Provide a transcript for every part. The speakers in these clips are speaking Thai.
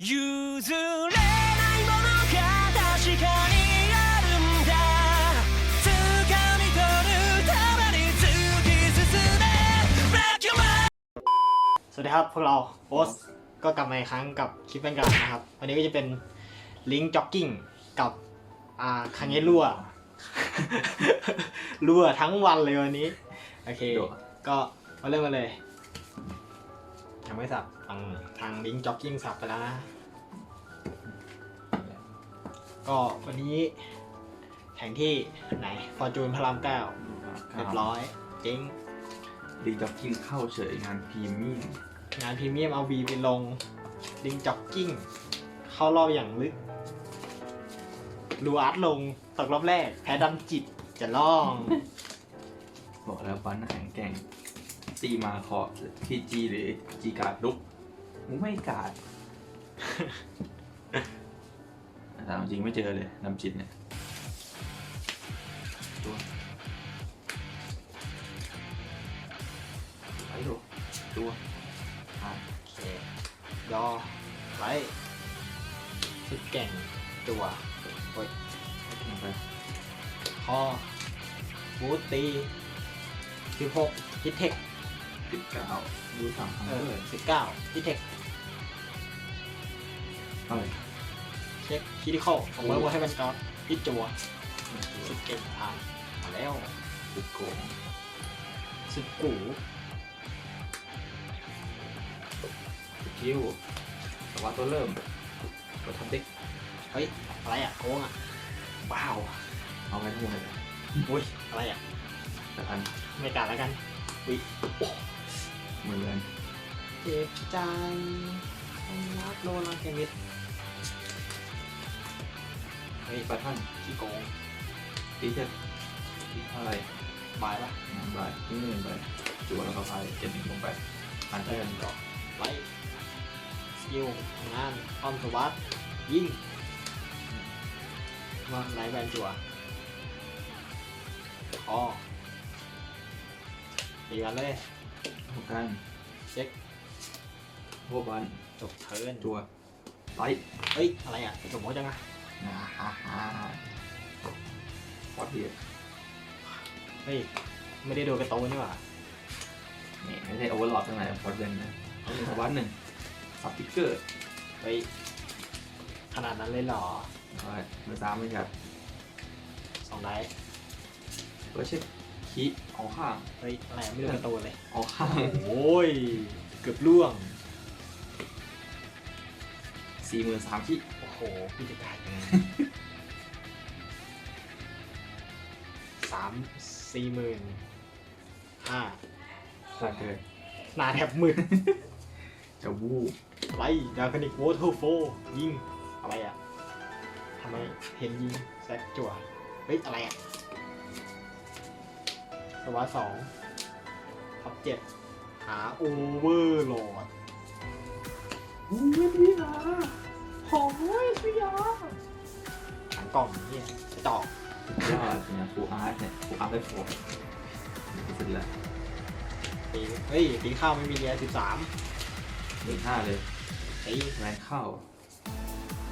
譲れないものが確かにあるんだ掴み取るために突き進め Black and white สวัสดีครับพวกเราโบสก็กลับมาอีกครั้งกับคลิปแบงการนะครับ วันนี้ก็จะเป็นลิงก์จ็อกกิ้งกับอ่าคังเงรั่ว รั่วทั้งวันเลยวันนี้ โอเค รั่ว ก็มาเริ่มกันเลย ยังไม่สับทางทางลิงก์จ็อกกิ้งสับไปแล้วนะ ก็วันนี้แข่งที่ไหนฟอร์จูนพระรามเก้าเรียบร้อยเจ๊งดีจ็อกกิ้งเข้าเฉยงานพรีเมียมงานพรีเมียมเอาวีไปลงลิงจ็อกกิ้งเข้ารอบอย่างลึกลูอาร์ตลงตกรอบแรก แพ้ดำจิตจะล่อง บอกแล้วบ้านแข็งแกร่ง ตีมาขอพีจีหรือจีการ์ดลุกมึงไม่การ์ดแต่เอาจริงไม่เจอเลยน้ำจิตเนี่ยตัวไปดูตัวอ่านโอเคยอไว้สุดแก่งจัวโอ้ยลงไปคอบูตตีสิบหกฮิตเทค สิบเก้าดูสามครั้งเออเลยสิบเก้าฮิตเทคเท่าไหร่เช็คคิดิคอลของเวิร์กให้เป็นกอล์ฟฮิตจัวสุดเก่งผ่านมาแล้วสุดโกงสุดกูสกิลแต่ว่าตัวเริ่มตัวทับเด็กเฮ้ย อะไรอะโกงอะว้าวเอาไว้ทั้งหมดเลยอุ้ย อะไรอะแต่พันไม่กล้าแล้วกันอุ้ย เหมือนกันเจ็บใจรักโดนรังแกมิดเฮ้ยปลาท่านขี้โกงตีเช็ดตีเท่าไหรบายปะหนึ่งใบที่หนึ่งใบจั่วแล้วก็พายเจ็ดหนึ่งลงไปพันได้เท่ากักันนก่อนไลท์สกิลงานป้อมสวัสดยิงมาไลท์แบนจัวคอตีกันเลย พวกกันเช็คพวกบันจบเทิร์นจั่วไลท์เฮ้ย อะไรอะสมมติจังอะนะฮ่าฮ่าพอดเดียเฮ้ย ไม่ได้ดูการ์ตูนนี่หว่านี่ไม่ใช่โอเวอร์ลอดตั้งแต่พอดเวนนะเอาหนึ่งวัดหนึ่งสับติ๊กเกอร์เฮ้ยขนาดนั้นเลยเหรอเอาไว้เมื่อสามไม่ครับสองไลท์ก็เช็ค คีเอาข้างเฮ้ยอะไรอะไม่ดูการ์ตูนเลยเอาข้างโอ้ย เกือบล่วงสี่หมื่นสามที่โอ้โหพี่จะกลายยังไงสามสี่หมื่นห้าขาดเกินหนาแทบมืดจะวูบไล่ดาคานิกโวเทอร์โฟยิงอะไรอะทำไมเห็นยิงแซกจั่วเฮ้ยอะไรอะ สวัสดสองท็อปเจ็ดหาโอเวอร์โหลดวูบพี่นะโอ้ยสุดยอดหางกล่องเนี่ยกระจอกยอดเนี่ยฟูอาร์ตเนี่ยฟูอาร์ตได้โฟร์สุดล้วปีเฮ้ยปีข้าวไม่มีเรียสิบสามหนึ่งห้าเลยเฮ้ยแรงเข้า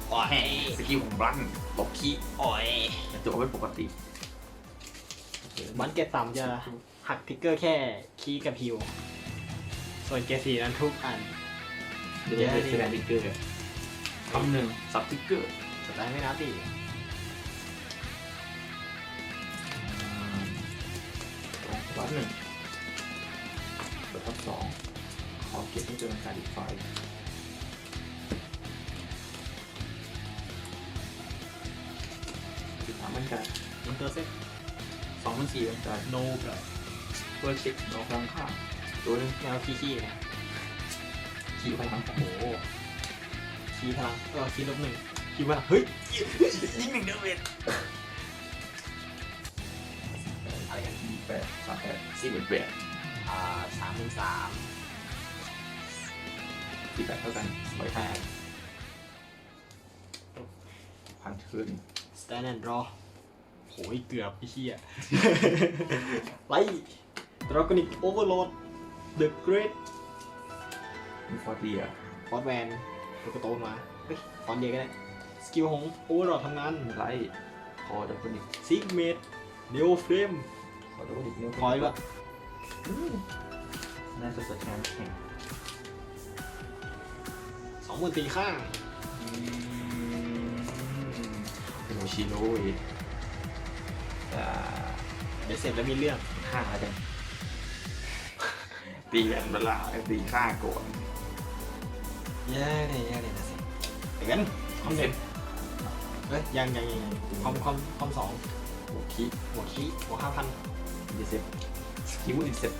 โอ้ยสกิลของบลันตบขี้โอ้ยจั่วไม่ปกติ มันเกตต่ำจะหักทิกเกอร์แค่คีย์กับฮิว ส่วนเกรดสีนั้นทุกอันเดี๋ยวจะแสดงติ๊กเกอร์คำหนึ่งสับติ๊กเกอร์สุดท้ายไม่นับตีวัดหนึ่งกดทับสองขอเก็บให้เจอการอีกไฟล์สิบสามบรรยากาศอินเตอร์เซ็ต สองพันสี่บรรยากาศโนเบรเพื่อเช็คดอกกลางข้างตัวหนึงแนวคีคีนะขี่พลังของโอ้โหคีพลังเออคีลบหนึ่งคีพลังเฮ้ยยิงหนึ่งเดเมจอะไรกันสี่แปดสามแปดสี่หมื่นแปดอ่าสามหมื่นสามสี่แปดเท่ากันร้อยแปห้าดพันเทิร์นสแตนแอนด์รอ โหยเกือบไอ้เหี้ยไล่ดราก้อนิกโอเวอร์โหลด The Great มีฟอร์เดียฟอร์แวนลูกกระโตนมาเฮ้ยตอนเดียวกันเลยสกิลของโอเวอร์ดทำงานไลท์คอดับเบิลอีกซิกเมดเนโอเฟรมคอดับเบิลอีกนิ้วคอยด้วยน่าจะสดงานแข่งสองหมื่นตีข้างอืมโมชิโร่อีกอ่า เดี๋ยวเสร็จแล้วมีเรื่องฆ่าจังตีกันเวลาตีฆ่าก่อนแย่เลยแย่เลยนะสิแต่งั้นคอมเด็ดเฮ้ยยังยังยังยังคอมคอมคอมสองโอเคหัวขี้หัวห้าพันดีเซฟสกิลดีเซฟ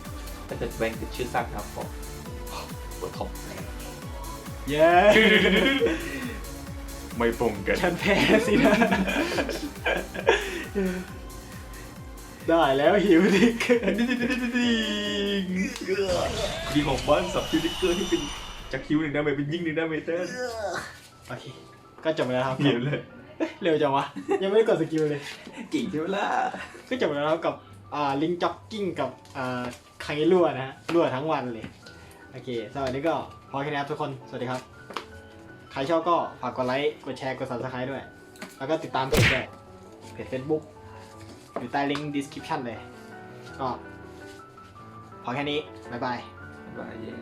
ถ้าเกิดแบงค์ติดชื่อซากครับก็ตัวท็อปเย้ไม่ปงกัน ฉันแพ้สินะ ได้แล้วหิวดิกดีของบ้านสับคิวดิกเกอร์ที่เป็นจากคิวหนึ่งดาเมจเป็นยิ่งหนึ่งดาเมจเต้นโอเคก็จบไปแล้วครับเห็นเลยเร็วจังวะยังไม่ได้กดสกิลเลยเก่งใช่ไหมล่ะก็จบไปแล้วครับกับอ่าลิงจ็อกกิ้งกับอ่าคางรั่วนะฮะรั่วทั้งวันเลยโอเคสำหรับวันนี้ก็พอแค่นี้ครับทุกคนสวัสดีครับ ใครชอบก็ฝากกดไลค์กดแชร์กด subscribe ด้วย แล้วก็ติดตามเพจด้วยเพจ Facebook อยู่ใต้ลิงก์ description เลย ก็ พอแค่นี้ บ๊ายบาย บายเย้